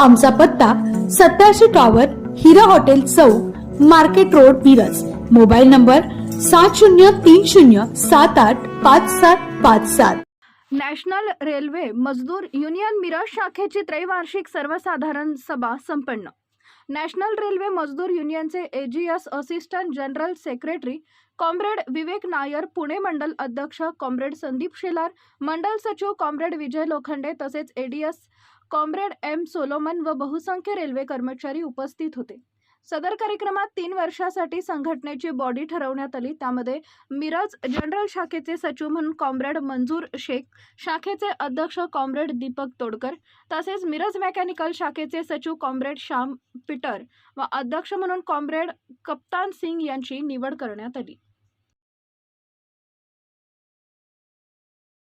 आमचा पत्ता सत्याऐंशी टॉवर हिरा हॉटेल चौक market road Miraj. Mobile number सात शून्य तीन शून्य सात आठ पाच सात पाच सात. National railway Mazdoor union Miraj शाखेची त्रैवार्षिक सर्वसाधारण सभा संपन्न. नॅशनल रेल्वे मजदूर युनियनचे AGS assistant general secretary comrade Vivek Nair Pune मंडल अध्यक्ष कॉम्रेड संदीप शेलार मंडल सचिव कॉम्रेड विजय लोखंडे तसेच एडीएस कॉम्रेड एम सोलोमन व बहुसंख्य रेल्वे कर्मचारी उपस्थित होते. सदर कार्यक्रमात तीन वर्षासाठी संघटनेची बॉडी ठरवण्यात आली. त्यामध्ये मिरज जनरल शाखेचे सचिव म्हणून कॉम्रेड मंजूर शेख शाखेचे अध्यक्ष कॉम्रेड दीपक तोडकर तसेच मिरज मेकॅनिकल शाखेचे सचिव कॉम्रेड श्याम पीटर व अध्यक्ष म्हणून कॉम्रेड कप्तान सिंग यांची निवड करण्यात आली.